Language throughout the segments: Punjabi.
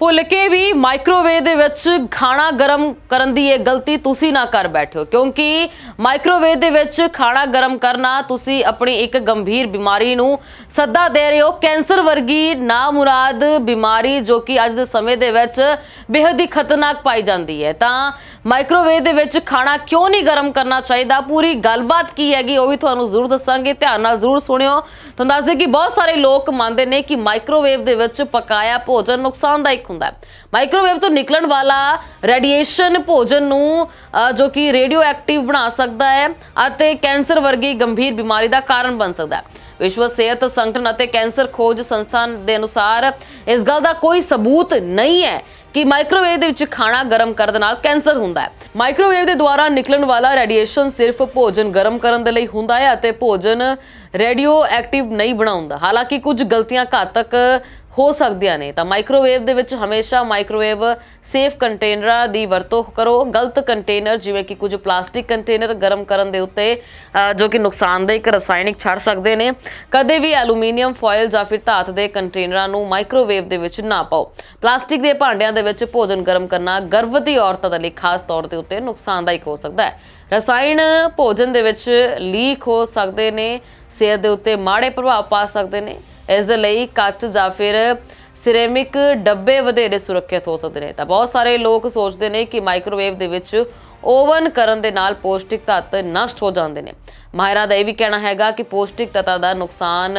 ਭੁੱਲ ਕੇ ਵੀ ਮਾਈਕ੍ਰੋਵੇਵ ਦੇ ਵਿੱਚ ਖਾਣਾ ਗਰਮ ਕਰਨ ਦੀ ਇਹ ਗਲਤੀ ਤੁਸੀਂ ਨਾ ਕਰ ਬੈਠਿਓ ਕਿਉਂਕਿ ਮਾਈਕ੍ਰੋਵੇਵ ਦੇ ਵਿੱਚ ਖਾਣਾ ਗਰਮ ਕਰਨਾ ਤੁਸੀਂ ਆਪਣੀ ਇੱਕ ਗੰਭੀਰ ਬਿਮਾਰੀ ਨੂੰ ਸੱਦਾ ਦੇ ਰਹੇ ਹੋ। ਕੈਂਸਰ ਵਰਗੀ ਨਾਮੁਰਾਦ ਬਿਮਾਰੀ ਜੋ ਕਿ ਅੱਜ ਦੇ ਸਮੇਂ ਦੇ ਵਿੱਚ ਬੇहद ਹੀ ਖਤਰਨਾਕ ਪਾਈ ਜਾਂਦੀ ਹੈ। ਤਾਂ ਮਾਈਕ੍ਰੋਵੇਵ ਦੇ ਵਿੱਚ ਖਾਣਾ ਕਿਉਂ ਨਹੀਂ ਗਰਮ ਕਰਨਾ ਚਾਹੀਦਾ? ਪੂਰੀ ਗੱਲਬਾਤ ਕੀ ਹੈਗੀ ਉਹ ਵੀ ਤੁਹਾਨੂੰ ਜ਼ਰੂਰ ਦੱਸਾਂਗੇ। ਧਿਆਨ ਨਾਲ ਜ਼ਰੂਰ ਸੁਣਿਓ। ਤੁਹਾਨੂੰ ਦੱਸਦੇ ਕਿ ਬਹੁਤ ਸਾਰੇ ਲੋਕ ਮੰਨਦੇ ਨੇ ਕਿ ਮਾਈਕ੍ਰੋਵੇਵ ਦੇ ਵਿੱਚ ਪਕਾਇਆ ਭੋਜਨ ਨੁਕਸਾਨਦਾਇਕ ਹੁੰਦਾ ਹੈ। ਮਾਈਕ੍ਰੋਵੇਵ ਤੋਂ ਨਿਕਲਣ ਵਾਲਾ ਰੇਡੀਏਸ਼ਨ ਭੋਜਨ ਨੂੰ ਜੋ ਕਿ ਰੇਡੀਓ ਐਕਟਿਵ ਬਣਾ ਸਕਦਾ ਹੈ ਅਤੇ ਕੈਂਸਰ ਵਰਗੀ ਗੰਭੀਰ ਬਿਮਾਰੀ ਦਾ ਕਾਰਨ ਬਣ ਸਕਦਾ ਹੈ। ਵਿਸ਼ਵ ਸਿਹਤ ਸੰਗਠਨ ਅਤੇ ਕੈਂਸਰ ਖੋਜ ਸੰਸਥਾਨ ਦੇ ਅਨੁਸਾਰ ਇਸ ਗੱਲ ਦਾ ਕੋਈ ਸਬੂਤ ਨਹੀਂ ਹੈ ਕਿ ਮਾਈਕ੍ਰੋਵੇਵ ਦੇ ਵਿੱਚ ਖਾਣਾ ਗਰਮ ਕਰਨ ਦੇ ਨਾਲ ਕੈਂਸਰ ਹੁੰਦਾ ਹੈ। ਮਾਈਕ੍ਰੋਵੇਵ ਦੇ ਦੁਆਰਾ ਨਿਕਲਣ ਵਾਲਾ ਰੇਡੀਏਸ਼ਨ ਸਿਰਫ ਭੋਜਨ ਗਰਮ ਕਰਨ ਦੇ ਲਈ ਹੁੰਦਾ ਹੈ ਅਤੇ ਭੋਜਨ ਰੇਡੀਓ ਐਕਟਿਵ ਨਹੀਂ ਬਣਾਉਂਦਾ। ਹਾਲਾਂਕਿ ਕੁਝ ਗਲਤੀਆਂ ਘਾਤਕ ਹੋ ਸਕਦੀਆਂ ਨੇ। ਤਾਂ ਮਾਈਕ੍ਰੋਵੇਵ ਦੇ ਵਿੱਚ ਹਮੇਸ਼ਾ ਮਾਈਕ੍ਰੋਵੇਵ ਸੇਫ ਕੰਟੇਨਰਾਂ ਦੀ ਵਰਤੋਂ ਕਰੋ। ਗਲਤ ਕੰਟੇਨਰ ਜਿਵੇਂ ਕਿ ਕੁਝ ਪਲਾਸਟਿਕ ਕੰਟੇਨਰ ਗਰਮ ਕਰਨ ਦੇ ਉੱਤੇ ਜੋ ਕਿ ਨੁਕਸਾਨਦਾਇਕ ਰਸਾਇਣਿਕ ਛੱਡ ਸਕਦੇ ਨੇ। ਕਦੇ ਵੀ ਐਲੂਮੀਨੀਅਮ ਫੋਇਲ ਜਾਂ ਫਿਰ ਧਾਤ ਦੇ ਕੰਟੇਨਰਾਂ ਨੂੰ ਮਾਈਕ੍ਰੋਵੇਵ ਦੇ ਵਿੱਚ ਨਾ ਪਾਓ। ਪਲਾਸਟਿਕ ਦੇ ਭਾਂਡਿਆਂ ਦੇ ਵਿੱਚ ਭੋਜਨ ਗਰਮ ਕਰਨਾ ਗਰਭਵਤੀ ਔਰਤਾਂ ਦੇ ਲਈ ਖਾਸ ਤੌਰ ਦੇ ਉੱਤੇ ਨੁਕਸਾਨਦਾਇਕ ਹੋ ਸਕਦਾ ਹੈ। ਰਸਾਇਣ ਭੋਜਨ ਦੇ ਵਿੱਚ ਲੀਕ ਹੋ ਸਕਦੇ ਨੇ, ਸਿਹਤ ਦੇ ਉੱਤੇ ਮਾੜੇ ਪ੍ਰਭਾਵ ਪਾ ਸਕਦੇ ਨੇ। ਇਸ ਦੇ ਲਈ ਕੱਚ ਜਾਂ ਫਿਰ ਸਿਰੇਮਿਕ ਡੱਬੇ ਵਧੇਰੇ ਸੁਰੱਖਿਅਤ ਹੋ ਸਕਦੇ ਨੇ। ਤਾਂ ਬਹੁਤ ਸਾਰੇ ਲੋਕ ਸੋਚਦੇ ਨੇ ਕਿ ਮਾਈਕ੍ਰੋਵੇਵ ਦੇ ਵਿੱਚ ਓਵਨ ਕਰਨ ਦੇ ਨਾਲ ਪੌਸ਼ਟਿਕ ਤੱਤ ਨਸ਼ਟ ਹੋ ਜਾਂਦੇ ਨੇ। ਮਾਹਿਰਾਂ ਦਾ ਇਹ ਵੀ ਕਹਿਣਾ ਹੈਗਾ ਕਿ ਪੌਸ਼ਟਿਕ ਤੱਤਾਂ ਦਾ ਨੁਕਸਾਨ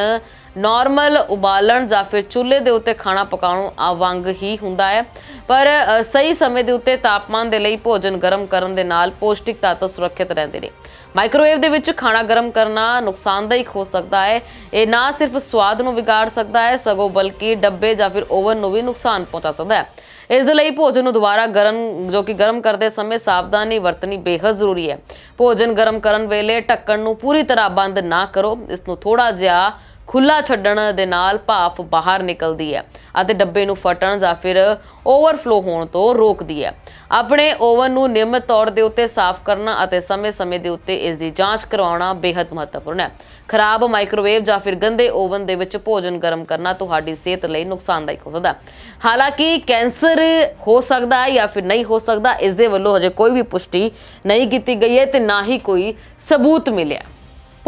ਨਾਰਮਲ ਉਬਾਲਣ ਜਾਂ ਫਿਰ ਚੁੱਲ੍ਹੇ ਦੇ ਉੱਤੇ ਖਾਣਾ ਪਕਾਉਣ ਆ ਵਾਂਗ ਹੀ ਹੁੰਦਾ ਹੈ। ਪਰ ਸਹੀ ਸਮੇਂ ਦੇ ਉੱਤੇ ਤਾਪਮਾਨ ਦੇ ਲਈ ਭੋਜਨ ਗਰਮ ਕਰਨ ਦੇ ਨਾਲ ਪੌਸ਼ਟਿਕ ਤੱਤ ਸੁਰੱਖਿਅਤ ਰਹਿੰਦੇ ਨੇ। ਮਾਈਕ੍ਰੋਵੇਵ ਦੇ ਵਿੱਚ ਖਾਣਾ ਗਰਮ ਕਰਨਾ ਨੁਕਸਾਨਦਾਇਕ ਹੋ ਸਕਦਾ ਹੈ। ਇਹ ਨਾ ਸਿਰਫ ਸਵਾਦ ਨੂੰ ਵਿਗਾੜ ਸਕਦਾ ਹੈ, ਸਗੋਂ ਬਲਕਿ ਡੱਬੇ ਜਾਂ ਫਿਰ ਓਵਨ ਨੂੰ ਵੀ ਨੁਕਸਾਨ ਪਹੁੰਚਾ ਸਕਦਾ ਹੈ। ਇਸ ਦੇ ਲਈ ਭੋਜਨ ਨੂੰ ਦੁਬਾਰਾ ਗਰਮ, ਜੋ ਕਿ ਗਰਮ ਕਰਦੇ ਸਮੇਂ ਸਾਵਧਾਨੀ ਵਰਤਣੀ ਬੇਹੱਦ ਜ਼ਰੂਰੀ ਹੈ। ਭੋਜਨ ਗਰਮ ਕਰਨ ਵੇਲੇ ਢੱਕਣ ਨੂੰ ਪੂਰੀ ਤਰ੍ਹਾਂ ਬੰਦ ਨਾ ਕਰੋ। ਇਸ ਨੂੰ ਥੋੜਾ ਜਿਹਾ ਖੁੱਲਾ ਛੱਡਣ ਦੇ ਨਾਲ ਭਾਫ ਬਾਹਰ ਨਿਕਲਦੀ ਹੈ ਅਤੇ ਡੱਬੇ ਨੂੰ ਫਟਣ ਜਾਂ ਫਿਰ ਓਵਰਫਲੋ ਹੋਣ ਤੋਂ ਰੋਕਦੀ ਹੈ। ਆਪਣੇ ਓਵਨ ਨੂੰ ਨਿਯਮਿਤ ਤੌਰ ਦੇ ਉੱਤੇ ਸਾਫ਼ ਕਰਨਾ ਅਤੇ ਸਮੇਂ-ਸਮੇਂ ਦੇ ਉੱਤੇ ਇਸ ਦੀ ਜਾਂਚ ਕਰਵਾਉਣਾ ਬੇहद ਮਹੱਤਵਪੂਰਨ ਹੈ। ਖਰਾਬ ਮਾਈਕ੍ਰੋਵੇਵ ਜਾਂ ਫਿਰ ਗੰਦੇ ਓਵਨ ਦੇ ਵਿੱਚ ਭੋਜਨ ਗਰਮ ਕਰਨਾ ਤੁਹਾਡੀ ਸਿਹਤ ਲਈ ਨੁਕਸਾਨਦਾਇਕ ਹੋ ਸਕਦਾ ਹਾਲਾਂਕਿ ਕੈਂਸਰ ਹੋ ਸਕਦਾ ਹੈ ਜਾਂ ਫਿਰ ਨਹੀਂ ਹੋ ਸਕਦਾ, ਇਸ ਦੇ ਵੱਲੋਂ ਹਜੇ ਕੋਈ ਵੀ ਪੁਸ਼ਟੀ ਨਹੀਂ ਕੀਤੀ ਗਈ ਹੈ ਤੇ ਨਾ ਹੀ ਕੋਈ ਸਬੂਤ ਮਿਲਿਆ।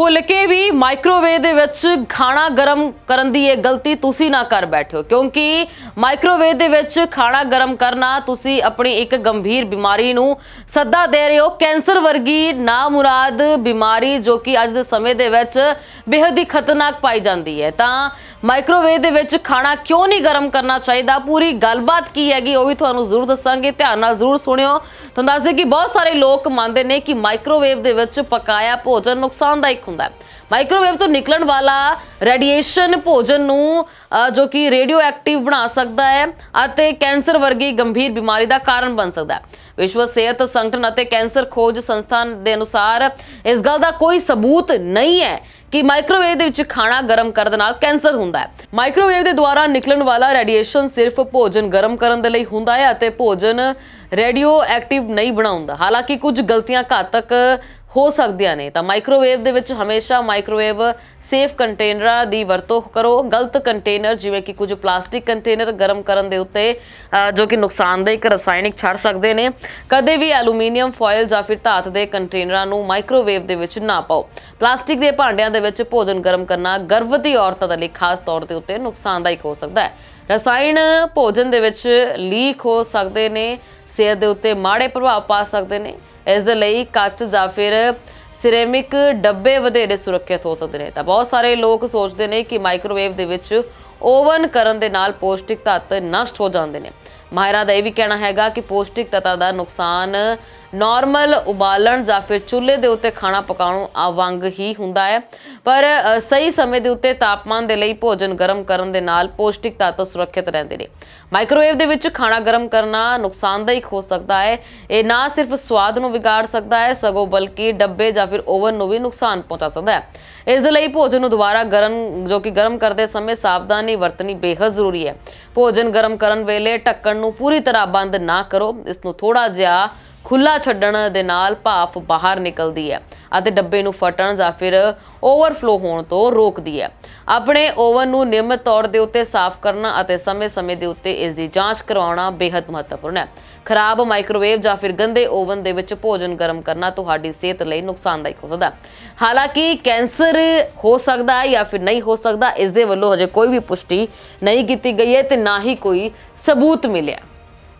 ਭੁੱਲ ਕੇ ਵੀ ਮਾਈਕ੍ਰੋਵੇਵ ਦੇ ਵਿੱਚ ਖਾਣਾ ਗਰਮ ਕਰਨ ਦੀ ਇਹ ਗਲਤੀ ਤੁਸੀਂ ਨਾ ਕਰ ਬੈਠਿਓ ਕਿਉਂਕਿ ਮਾਈਕ੍ਰੋਵੇਵ ਦੇ ਵਿੱਚ ਖਾਣਾ ਗਰਮ ਕਰਨਾ ਤੁਸੀਂ ਆਪਣੀ ਇੱਕ ਗੰਭੀਰ ਬਿਮਾਰੀ ਨੂੰ ਸੱਦਾ ਦੇ ਰਹੇ ਹੋ। ਕੈਂਸਰ ਵਰਗੀ ਨਾਮੁਰਾਦ ਬਿਮਾਰੀ ਜੋ ਕਿ ਅੱਜ ਦੇ ਸਮੇਂ ਦੇ ਵਿੱਚ ਬੇहद ਹੀ ਖਤਰਨਾਕ ਪਾਈ ਜਾਂਦੀ ਹੈ। ਤਾਂ ਮਾਈਕ੍ਰੋਵੇਵ ਦੇ ਵਿੱਚ ਖਾਣਾ ਕਿਉਂ ਨਹੀਂ ਗਰਮ ਕਰਨਾ ਚਾਹੀਦਾ? ਪੂਰੀ ਗੱਲਬਾਤ ਕੀ ਹੈਗੀ ਉਹ ਵੀ ਤੁਹਾਨੂੰ ਜ਼ਰੂਰ ਦੱਸਾਂਗੇ। ਧਿਆਨ ਨਾਲ ਜ਼ਰੂਰ ਸੁਣਿਓ। ਤੁਹਾਨੂੰ ਦੱਸਦੇ ਕਿ ਬਹੁਤ ਸਾਰੇ ਲੋਕ ਮੰਨਦੇ ਨੇ ਕਿ ਮਾਈਕ੍ਰੋਵੇਵ ਦੇ ਵਿੱਚ ਪਕਾਇਆ ਭੋਜਨ ਨੁਕਸਾਨਦਾਇਕ ਹੁੰਦਾ ਹੈ। ਮਾਈਕ੍ਰੋਵੇਵ ਤੋਂ ਨਿਕਲਣ ਵਾਲਾ ਰੇਡੀਏਸ਼ਨ ਭੋਜਨ ਨੂੰ ਜੋ ਕਿ ਰੇਡੀਓ ਐਕਟਿਵ ਬਣਾ ਸਕਦਾ ਹੈ ਅਤੇ ਕੈਂਸਰ ਵਰਗੀ ਗੰਭੀਰ ਬਿਮਾਰੀ ਦਾ ਕਾਰਨ ਬਣ ਸਕਦਾ ਹੈ। ਵਿਸ਼ਵ ਸਿਹਤ ਸੰਗਠਨ ਅਤੇ ਕੈਂਸਰ ਖੋਜ ਸੰਸਥਾਨ ਦੇ ਅਨੁਸਾਰ ਇਸ ਗੱਲ ਦਾ ਕੋਈ ਸਬੂਤ ਨਹੀਂ ਹੈ ਕਿ ਮਾਈਕ੍ਰੋਵੇਵ ਦੇ ਵਿੱਚ ਖਾਣਾ ਗਰਮ ਕਰਨ ਦੇ ਨਾਲ ਕੈਂਸਰ ਹੁੰਦਾ ਹੈ। ਮਾਈਕ੍ਰੋਵੇਵ ਦੇ ਦੁਆਰਾ ਨਿਕਲਣ ਵਾਲਾ ਰੇਡੀਏਸ਼ਨ ਸਿਰਫ ਭੋਜਨ ਗਰਮ ਕਰਨ ਦੇ ਲਈ ਹੁੰਦਾ ਹੈ ਅਤੇ ਭੋਜਨ ਰੇਡੀਓ ਐਕਟਿਵ ਨਹੀਂ ਬਣਾਉਂਦਾ। ਹਾਲਾਂਕਿ ਕੁਝ ਗਲਤੀਆਂ ਘਾਤਕ ਹੋ ਸਕਦੀਆਂ ਨੇ। ਤਾਂ ਮਾਈਕ੍ਰੋਵੇਵ ਦੇ ਵਿੱਚ ਹਮੇਸ਼ਾ ਮਾਈਕ੍ਰੋਵੇਵ ਸੇਫ ਕੰਟੇਨਰਾਂ ਦੀ ਵਰਤੋਂ ਕਰੋ। ਗਲਤ ਕੰਟੇਨਰ ਜਿਵੇਂ ਕਿ ਕੁਝ ਪਲਾਸਟਿਕ ਕੰਟੇਨਰ ਗਰਮ ਕਰਨ ਦੇ ਉੱਤੇ ਜੋ ਕਿ ਨੁਕਸਾਨਦਾਇਕ ਰਸਾਇਣਿਕ ਛੱਡ ਸਕਦੇ ਨੇ। ਕਦੇ ਵੀ ਐਲੂਮੀਨੀਅਮ ਫੋਇਲ ਜਾਂ ਫਿਰ ਧਾਤ ਦੇ ਕੰਟੇਨਰਾਂ ਨੂੰ ਮਾਈਕ੍ਰੋਵੇਵ ਦੇ ਵਿੱਚ ਨਾ ਪਾਓ। ਪਲਾਸਟਿਕ ਦੇ ਭਾਂਡਿਆਂ ਦੇ ਵਿੱਚ ਭੋਜਨ ਗਰਮ ਕਰਨਾ ਗਰਭਵਤੀ ਔਰਤਾਂ ਦੇ ਲਈ ਖਾਸ ਤੌਰ ਦੇ ਉੱਤੇ ਨੁਕਸਾਨਦਾਇਕ ਹੋ ਸਕਦਾ ਹੈ। ਰਸਾਇਣ ਭੋਜਨ ਦੇ ਵਿੱਚ ਲੀਕ ਹੋ ਸਕਦੇ ਨੇ, ਸਿਹਤ ਦੇ ਉੱਤੇ ਮਾੜੇ ਪ੍ਰਭਾਵ ਪਾ ਸਕਦੇ ਨੇ। ਇਸ ਦੇ ਲਈ ਕੱਚ ਜਾਂ ਫਿਰ ਸਿਰੇਮਿਕ ਡੱਬੇ ਵਧੇਰੇ ਸੁਰੱਖਿਅਤ ਹੋ ਸਕਦੇ ਨੇ। ਤਾਂ ਬਹੁਤ ਸਾਰੇ ਲੋਕ ਸੋਚਦੇ ਨੇ ਕਿ ਮਾਈਕ੍ਰੋਵੇਵ ਦੇ ਵਿੱਚ ਓਵਨ ਕਰਨ ਦੇ ਨਾਲ ਪੌਸ਼ਟਿਕ ਤੱਤ ਨਸ਼ਟ ਹੋ ਜਾਂਦੇ ਨੇ। ਮਾਹਿਰਾਂ ਦਾ ਇਹ ਵੀ ਕਹਿਣਾ ਹੈਗਾ ਕਿ ਪੌਸ਼ਟਿਕ ਤੱਤਾਂ ਦਾ ਨੁਕਸਾਨ ਨਾਰਮਲ ਉਬਾਲਣ ਜਾਂ ਫਿਰ ਚੁੱਲ੍ਹੇ ਦੇ ਉੱਤੇ ਖਾਣਾ ਪਕਾਉਣ ਆ ਵਾਂਗ ਹੀ ਹੁੰਦਾ ਹੈ। ਪਰ ਸਹੀ ਸਮੇਂ ਦੇ ਉੱਤੇ ਤਾਪਮਾਨ ਦੇ ਲਈ ਭੋਜਨ ਗਰਮ ਕਰਨ ਦੇ ਨਾਲ ਪੌਸ਼ਟਿਕ ਤੱਤ ਸੁਰੱਖਿਅਤ ਰਹਿੰਦੇ ਨੇ। ਮਾਈਕ੍ਰੋਵੇਵ ਦੇ ਵਿੱਚ ਖਾਣਾ ਗਰਮ ਕਰਨਾ ਨੁਕਸਾਨਦਾਇਕ ਹੋ ਸਕਦਾ ਹੈ। ਇਹ ਨਾ ਸਿਰਫ ਸਵਾਦ ਨੂੰ ਵਿਗਾੜ ਸਕਦਾ ਹੈ, ਸਗੋਂ ਬਲਕਿ ਡੱਬੇ ਜਾਂ ਫਿਰ ਓਵਨ ਨੂੰ ਵੀ ਨੁਕਸਾਨ ਪਹੁੰਚਾ ਸਕਦਾ ਹੈ। ਇਸ ਦੇ ਲਈ ਭੋਜਨ ਨੂੰ ਦੁਬਾਰਾ ਗਰਮ, ਜੋ ਕਿ ਗਰਮ ਕਰਦੇ ਸਮੇਂ ਸਾਵਧਾਨੀ ਵਰਤਣੀ ਬੇਹੱਦ ਜ਼ਰੂਰੀ ਹੈ। ਭੋਜਨ ਗਰਮ ਕਰਨ ਵੇਲੇ ਢੱਕਣ ਨੂੰ ਪੂਰੀ ਤਰ੍ਹਾਂ ਬੰਦ ਨਾ ਕਰੋ। ਇਸ ਨੂੰ ਥੋੜਾ ਜਿਹਾ ਖੁੱਲਾ ਛੱਡਣ ਦੇ ਨਾਲ ਭਾਫ਼ ਬਾਹਰ ਨਿਕਲਦੀ ਹੈ ਅਤੇ ਡੱਬੇ ਨੂੰ ਫਟਣ ਜਾਂ ਫਿਰ ਓਵਰਫਲੋ ਹੋਣ ਤੋਂ ਰੋਕਦੀ ਹੈ। ਆਪਣੇ ਓਵਨ ਨੂੰ ਨਿਯਮਿਤ ਤੌਰ ਦੇ ਉੱਤੇ ਸਾਫ਼ ਕਰਨਾ ਅਤੇ ਸਮੇਂ-ਸਮੇਂ ਦੇ ਉੱਤੇ ਇਸ ਦੀ ਜਾਂਚ ਕਰਵਾਉਣਾ ਬੇहद ਮਹੱਤਵਪੂਰਨ ਹੈ। ਖਰਾਬ ਮਾਈਕ੍ਰੋਵੇਵ ਜਾਂ ਫਿਰ ਗੰਦੇ ਓਵਨ ਦੇ ਵਿੱਚ ਭੋਜਨ ਗਰਮ ਕਰਨਾ ਤੁਹਾਡੀ ਸਿਹਤ ਲਈ ਨੁਕਸਾਨਦਾਇਕ ਹੋ ਸਕਦਾ ਹਾਲਾਂਕਿ ਕੈਂਸਰ ਹੋ ਸਕਦਾ ਹੈ ਜਾਂ ਫਿਰ ਨਹੀਂ ਹੋ ਸਕਦਾ, ਇਸ ਦੇ ਵੱਲੋਂ ਹਜੇ ਕੋਈ ਵੀ ਪੁਸ਼ਟੀ ਨਹੀਂ ਕੀਤੀ ਗਈ ਹੈ ਤੇ ਨਾ ਹੀ ਕੋਈ ਸਬੂਤ ਮਿਲਿਆ।